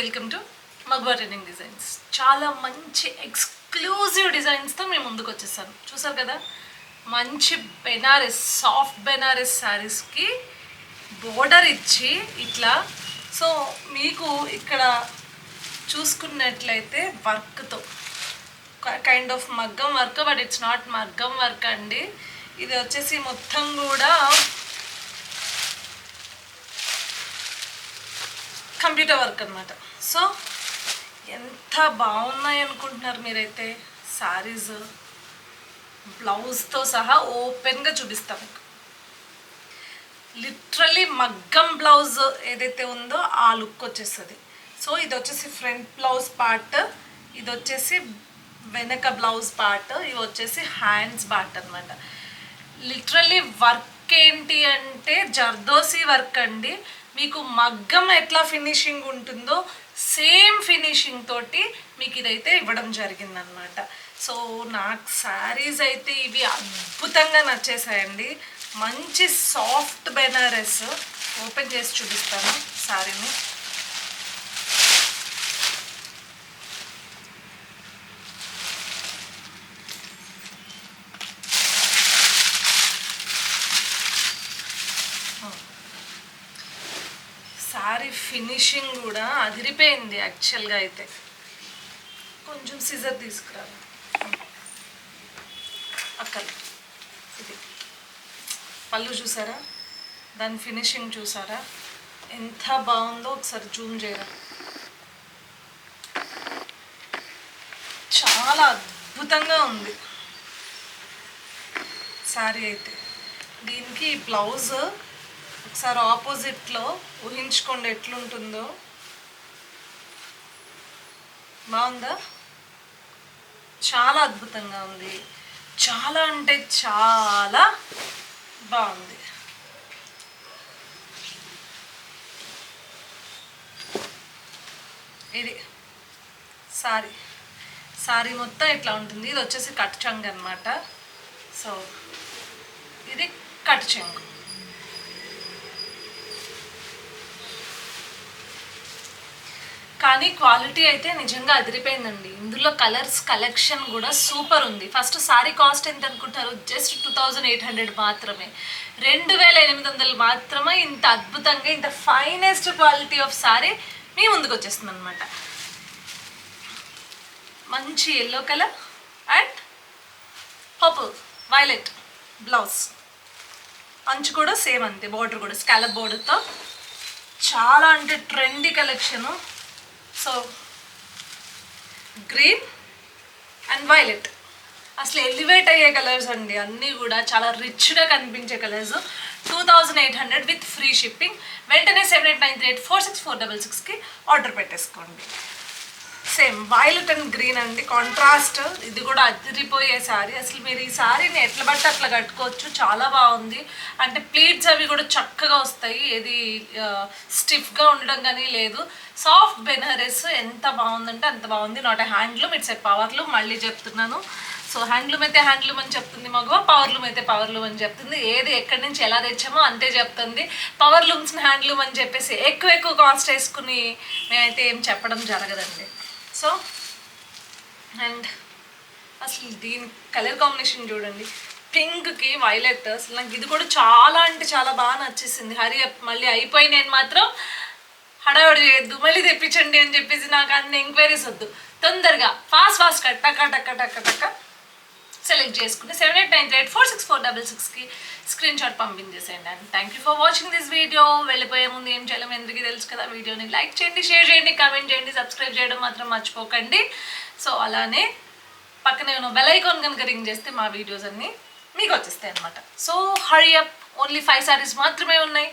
Welcome to మగ్వా trending designs. చాలా మంచి ఎక్స్క్లూజివ్ డిజైన్స్తో మేము ముందుకు వచ్చేసాను చూసారు కదా? మంచి బెనారస్ సాఫ్ట్ బెనారస్ శారీస్కి బోర్డర్ ఇచ్చి ఇట్లా. సో మీకు ఇక్కడ చూసుకున్నట్లయితే వర్క్తో. Kind of maggam work but it's not maggam work అండి. ఇది వచ్చేసి మొత్తం కూడా కంప్యూటర్ వర్క్ అనమాట సో ఎంత బాగున్నాయి అనుకుంటున్నారు మీరైతే? శారీస్ బ్లౌజ్తో సహా ఓపెన్గా చూపిస్తాం మీకు. లిటరలీ మగ్గం బ్లౌజ్ ఏదైతే ఉందో ఆ లుక్ వచ్చేస్తుంది. సో ఇది వచ్చేసి ఫ్రంట్ బ్లౌజ్ పార్ట్ ఇది వచ్చేసి వెనక బ్లౌజ్ పార్ట్ ఇవి వచ్చేసి హ్యాండ్స్ పార్ట్ అనమాట లిటరల్లీ వర్క్ ఏంటి అంటే జర్దోసి వర్క్ అండి. మీకు మగ్గం ఎట్లా ఫినిషింగ్ ఉంటుందో సేమ్ ఫినిషింగ్ తోటి మీకు ఇదైతే ఇవ్వడం జరిగిందనమాట సో నాకు శారీస్ అయితే ఇవి అద్భుతంగా నచ్చేసాయండి. మంచి సాఫ్ట్ బెనారస్. ఓపెన్ చేసి చూపిస్తాను శారీని శారీ ఫినిషింగ్ కూడా అదిరిపోయింది యాక్చువల్గా అయితే. కొంచెం సిజర్ తీసుకురా అక్కడ ఇది. పళ్ళు చూసారా? దాని ఫినిషింగ్ చూసారా? ఎంత బాగుందో ఒకసారి జూమ్ చేయరా. చాలా అద్భుతంగా ఉంది. శారీ అయితే. దీనికి బ్లౌజ్ ఒకసారి ఆపోజిట్లో ఊహించుకోండి ఎట్లుంటుందో. బాగుందా? చాలా అద్భుతంగా ఉంది. చాలా అంటే చాలా బాగుంది. ఇది. సారీ. సారీ మొత్తం ఇట్లా ఉంటుంది. ఇది వచ్చేసి కట్ చంగ్ అనమాట సో ఇది కట్ చెంగు. కానీ క్వాలిటీ అయితే నిజంగా అదిరిపోయిందండి. ఇందులో కలర్స్ కలెక్షన్ కూడా సూపర్ ఉంది. ఫస్ట్ సారీ కాస్ట్ ఎంత అనుకుంటారు? Just two thousand eight hundred మాత్రమే. రెండు వేల ఎనిమిది వందలు మాత్రమే ఇంత అద్భుతంగా ఇంత ఫైనెస్ట్ క్వాలిటీ ఆఫ్ సారీ మీ ముందుకు వచ్చేస్తుంది అనమాట మంచి yellow colour and purple violet blouse అంచు కూడా సేమ్ అంతే బార్డర్ కూడా. స్కాలప్ బోర్డర్తో చాలా అంటే trendy collection so green and violet అసలు ఎలివేట్ అయ్యే కలర్స్ అండి అన్నీ కూడా చాలా రిచ్గా కనిపించే colours two thousand eight hundred with free shipping వెంటనే seven eight nine three eight four six four double సిక్స్కి ఆర్డర్ పెట్టేసుకోండి. సేమ్ వైలెట్ అండ్ గ్రీన్ అండి. కాంట్రాస్ట్ ఇది కూడా అదిరిపోయే శారీ అసలు మీరు ఈ శారీని ఎట్లా బట్టి అట్లా కట్టుకోవచ్చు. చాలా బాగుంది. అంటే ప్లీట్స్ అవి కూడా చక్కగా వస్తాయి. ఏది స్టిఫ్గా ఉండడం కానీ లేదు. సాఫ్ట్ బెనారస్ ఎంత బాగుందంటే అంత బాగుంది. Not handloom it's a powerloom మళ్ళీ చెప్తున్నాను. సో హ్యాండ్లూమ్ అయితే హ్యాండ్లూమ్ అని చెప్తుంది మగవ పవర్లూమ్ అయితే పవర్లూమ్ అని చెప్తుంది. ఏది ఎక్కడి నుంచి ఎలా తెచ్చామో అంతే చెప్తుంది. పవర్ లూమ్స్ని హ్యాండ్లూమ్ అని చెప్పేసి ఎక్కువ ఎక్కువ కాస్ట్ వేసుకుని మేమైతే ఏం చెప్పడం జరగదండి. సో అండ్ అసలు దీని కలర్ కాంబినేషన్ చూడండి. పింక్కి వైలెట్ అసలు నాకు ఇది కూడా చాలా అంటే చాలా బాగా నచ్చేసింది. హరి మళ్ళీ అయిపోయి నేను మాత్రం హడావిడి చేయొద్దు మళ్ళీ తెప్పించండి అని చెప్పేసి నాకు అన్ని ఎంక్వైరీస్ వద్దు. తొందరగా ఫాస్ట్ ఫాస్ట్ టక్క టక్క టక్క టక్క సెలెక్ట్ చేసుకుని seven eight nine eight four six four double సిక్స్కి screen shot పంపించేసేయండి and. Thank you for watching this video వెళ్ళిపోయే ముందు ఏం చేయాలో ఎందుకు తెలుసు కదా. వీడియోని లైక్ చేయండి షేర్ చేయండి కామెంట్ చేయండి సబ్స్క్రైబ్ చేయడం మాత్రం మర్చిపోకండి. సో అలానే పక్కనే ఉన్న బెల్ ఐకాన్ కనుక రింగ్ చేస్తే మా వీడియోస్ అన్నీ మీకు వచ్చేస్తాయి అనమాట so hurry up only five saris మాత్రమే ఉన్నాయి.